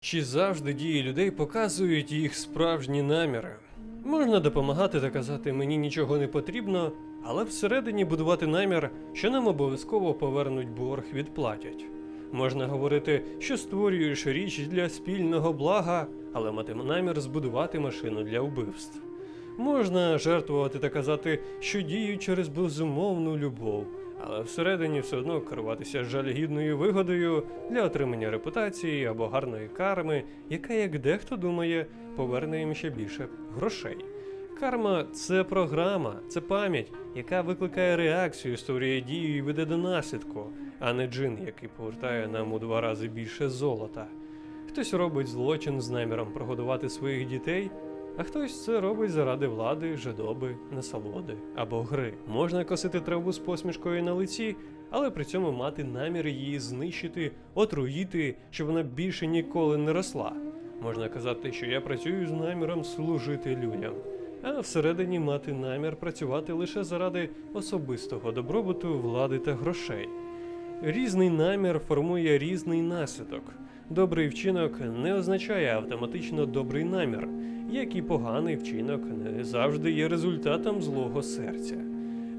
Чи завжди дії людей показують їх справжні наміри? Можна допомагати та казати мені нічого не потрібно, але всередині будувати намір, що нам обов'язково повернуть борг відплатять. Можна говорити, що створюєш річ для спільного блага, але мати намір збудувати машину для вбивств. Можна жертвувати та казати, що дію через безумовну любов, але всередині все одно керуватися жалюгідною вигодою для отримання репутації або гарної карми, яка, як дехто думає, поверне їм ще більше грошей. Карма це програма, це пам'ять, яка викликає реакцію, створює дію і веде до наслідку, а не джин, який повертає нам у два рази більше золота. Хтось робить злочин з наміром прогодувати своїх дітей, а хтось це робить заради влади, жадоби, насолоди або гри. Можна косити траву з посмішкою на лиці, але при цьому мати намір її знищити, отруїти, щоб вона більше ніколи не росла. Можна казати, що я працюю з наміром служити людям, а всередині мати намір працювати лише заради особистого добробуту, влади та грошей. Різний намір формує різний наслідок. Добрий вчинок не означає автоматично добрий намір, як і поганий вчинок не завжди є результатом злого серця.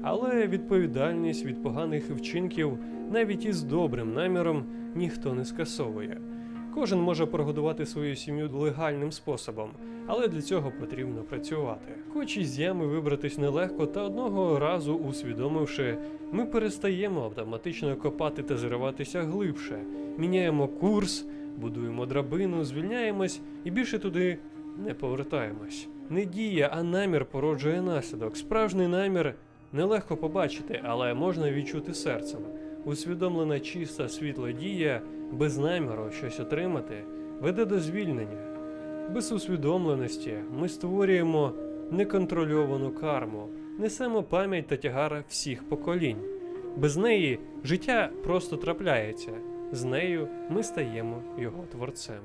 Але відповідальність від поганих вчинків навіть із добрим наміром ніхто не скасовує. Кожен може прогодувати свою сім'ю легальним способом, але для цього потрібно працювати. Хоч із ями вибратись нелегко, та одного разу усвідомивши, ми перестаємо автоматично копати та зриватися глибше, міняємо курс, будуємо драбину, звільняємось і більше туди не повертаємось. Не дія, а намір породжує наслідок. Справжній намір нелегко побачити, але можна відчути серцем. Усвідомлена чиста світла дія без наміру щось отримати веде до звільнення. Без усвідомленості ми створюємо неконтрольовану карму, несемо пам'ять та тягар всіх поколінь. Без неї життя просто трапляється, з нею ми стаємо його творцем.